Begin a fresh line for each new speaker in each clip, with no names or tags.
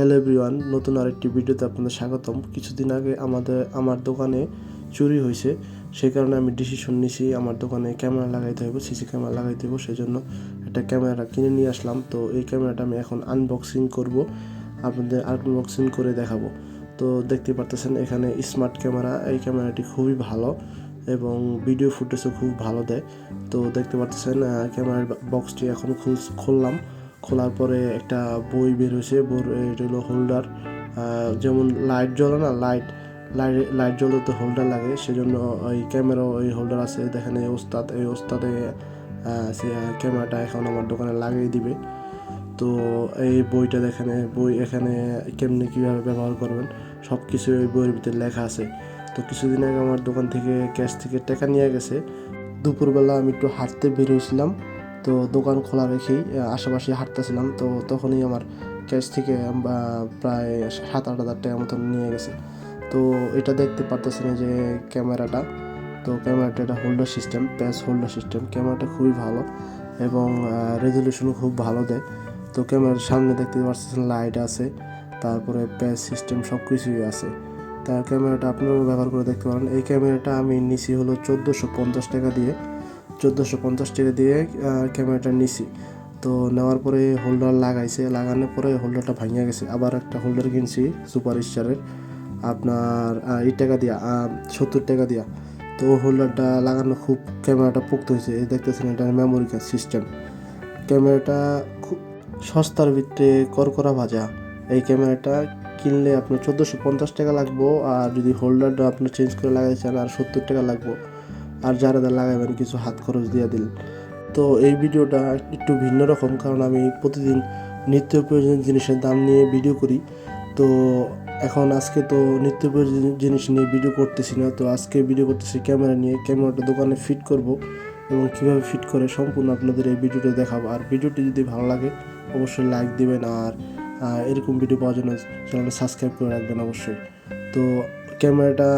Hello everyone নতুন আরেকটি ভিডিওতে আপনাদের স্বাগতম। কিছুদিন আগে আমাদের, আমার দোকানে চুরি হয়েছে। সেই কারণে আমি ডিসিশন নিয়েছি আমার দোকানে ক্যামেরা লাগাইতে হবে সিসি ক্যামেরা লাগাইতে হবে সেই জন্য একটা ক্যামেরা কিনে নিয়ে আসলাম। তো এই ক্যামেরাটা আমি এখন আনবক্সিং করব, আপনাদের আনবক্সিং করে দেখাবো। তো দেখতে পারতেছেন, এখানে স্মার্ট ক্যামেরা, এই ক্যামেরাটি খুবই ভালো এবং ভিডিও ফুটেজও খুব ভালো দেয়। তো দেখতে পাচ্ছেন ক্যামেরার বক্সটি এখন খুল- খুললাম। খোলার পরে একটা বই বের হয়েছে এটা হলো হোল্ডার যেমন লাইট জ্বলে না লাইট লাইট লাইট জ্বলে তো হোল্ডার লাগে, সেজন্য ওই ক্যামেরা ওই হোল্ডার আছে, দেখেন এই ওস্তাদ, এই ওস্তাদে সে ক্যামেরাটা এখন আমার দোকানে লাগিয়ে দিবে। তো এই বইটা দেখেন বই এখানে কেমনি কীভাবে ব্যবহার করবেন সব কিছু এই বইয়ের ভিতরে লেখা আছে। তো কিছুদিন আগে আমার দোকান থেকে ক্যাশ থেকে টাকা নিয়ে গেছে। দুপুরবেলা আমি একটু হাঁটতে বেরিয়েছিলাম তো দোকান খোলা রেখেই আশেপাশে হাঁটতেছিলাম। তো তখনই আমার ক্যাশ থেকে প্রায় সাত আট হাজার টাকার মতন নিয়ে গেছে। তো এটা দেখতে পারতেছি না যে ক্যামেরাটা। তো ক্যামেরাটা এটা holder system patch holder system ক্যামেরাটা খুবই ভালো এবং রেজলিউশনও খুব ভালো দেয়। তো ক্যামেরার সামনে দেখতে পাচ্ছেন লাইট আছে, তারপরে প্যাচ সিস্টেম সব কিছুই আছে। তা ক্যামেরাটা আপনারাও ব্যবহার করে দেখতে পারেন। এই ক্যামেরাটা আমি নিছি হলো চোদ্দোশো পঞ্চাশ টাকা দিয়ে। চোদ্দোশো পঞ্চাশ টাকা দিয়ে ক্যামেরাটা নিছি। তো নেওয়ার পরে হোল্ডার লাগাইছে, লাগানোর পরে হোল্ডারটা ভাঙিয়া গেছে। আবার একটা হোল্ডার কিনছি সুপার স্টারের আপনার এই টাকা দিয়া সত্তর টাকা দিয়া। তো হোল্ডারটা লাগানো খুব, ক্যামেরাটা পোক্ত হয়েছে এই দেখতেছেন, এটা মেমোরি কার্ড সিস্টেম ক্যামেরাটা খুব সস্তার ভিতরে করকরা ভাজা। এই ক্যামেরাটা কিনলে আপনার চোদ্দোশো পঞ্চাশ টাকা লাগবো, আর যদি হোল্ডারটা আপনি চেঞ্জ করে লাগাই চান, আর সত্তর টাকা লাগবো। আর যারা যা লাগাবেন, কিছু হাত খরচ দিয়ে দিল। তো এই ভিডিওটা একটু ভিন্ন রকম, কারণ আমি প্রতিদিন নিত্য প্রয়োজনীয় জিনিসের দাম নিয়ে ভিডিও করি। তো এখন আজকে তো নিত্য প্রয়োজনীয় জিনিস নিয়ে ভিডিও করতেছি না। তো আজকে ভিডিও করতেছি ক্যামেরা নিয়ে, ক্যামেরাটা দোকানে ফিট করব এবং কীভাবে ফিট করে সম্পূর্ণ আপনাদের এই ভিডিওটা দেখাবো। আর ভিডিওটি যদি ভালো লাগে, অবশ্যই লাইক দিবেন আর এরকম ভিডিও পাওয়ার জন্য চ্যানেলটা সাবস্ক্রাইব করে রাখবেন অবশ্যই। তো ক্যামেরাটা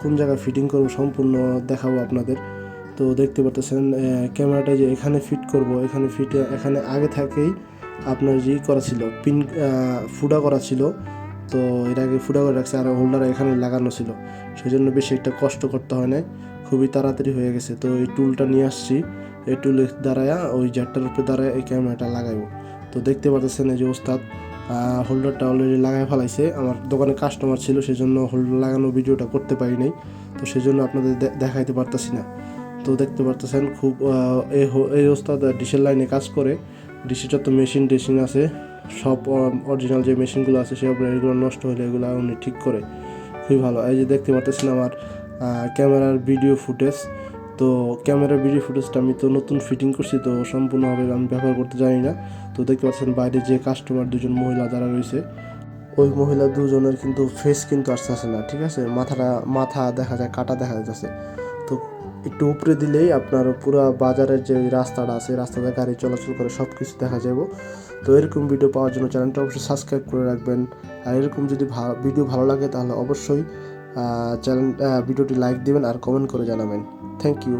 কোন জায়গায় ফিটিং করব সম্পূর্ণ দেখাবো আপনাদের। তো দেখতে পাচ্ছেন ক্যামেরাটা যে এখানে ফিট করব, এখানে ফিট এখানে আগে থেকেই আপনার যে করা ছিল পিন ফুডা করা ছিল, তো এর আগে ফুডা করে রাখছে, আর হোল্ডার এখানে লাগানো ছিল। সেই জন্য বেশি একটা কষ্ট করতে হয় না খুবই তাড়াতাড়ি হয়ে গেছে। তো এই টুলটা নিয়ে আসছি, এই টুলের দ্বারায়া, ওই জ্যাটটার উপরে দ্বারা এই ক্যামেরাটা লাগাইবো। তো দেখতে পাচ্ছেন এই যে ওস্তাদ হোল্ডারটা অলরেডি লাগাই ফেলাইছে। আমার দোকানে কাস্টমার ছিল সেই জন্য হোল্ডার লাগানো ভিডিওটা করতে পারি নাই। তো সেই জন্য আপনাদের দেখাইতে পারতাছি না। তো দেখতে পারতেছেন খুব এই ওস্তাদ ডিশের লাইনে কাজ করে। ডিশের যত মেশিন টেশিন আছে। সব অরিজিনাল যে মেশিনগুলো আছে, সে আপনার এগুলো নষ্ট হলে এগুলো উনি ঠিক করে। খুবই ভালো। এই যে দেখতে পারতেছেন আমার ক্যামেরার ভিডিও ফুটেজ তো ক্যামেরার ভিডিও ফুটেজটা আমি তো নতুন ফিটিং করছি, তো সম্পূর্ণভাবে আমি ব্যবহার করতে জানি না। তো দেখতে পাচ্ছেন বাইরে যে কাস্টমার দুজন মহিলা যারা রয়েছে, ওই মহিলা দুজনের কিন্তু ফেস কিন্তু আসতেছে না, ঠিক আছে? মাথাটা, মাথা দেখা যায়, কাটা দেখা যাচ্ছে। তো একটু উপরে দিলেই আপনার পুরো বাজারের যে রাস্তাটা আছে রাস্তাতে গাড়ি চলাচল করে সব কিছু দেখা যাব। তো এরকম ভিডিও পাওয়ার জন্য চ্যানেলটা অবশ্যই সাবস্ক্রাইব করে রাখবেন। আর এরকম যদি ভিডিও ভালো লাগে তাহলে অবশ্যই চ্যানেল ভিডিওটি লাইক দিবেন আর কমেন্ট করে জানাবেন। Thank you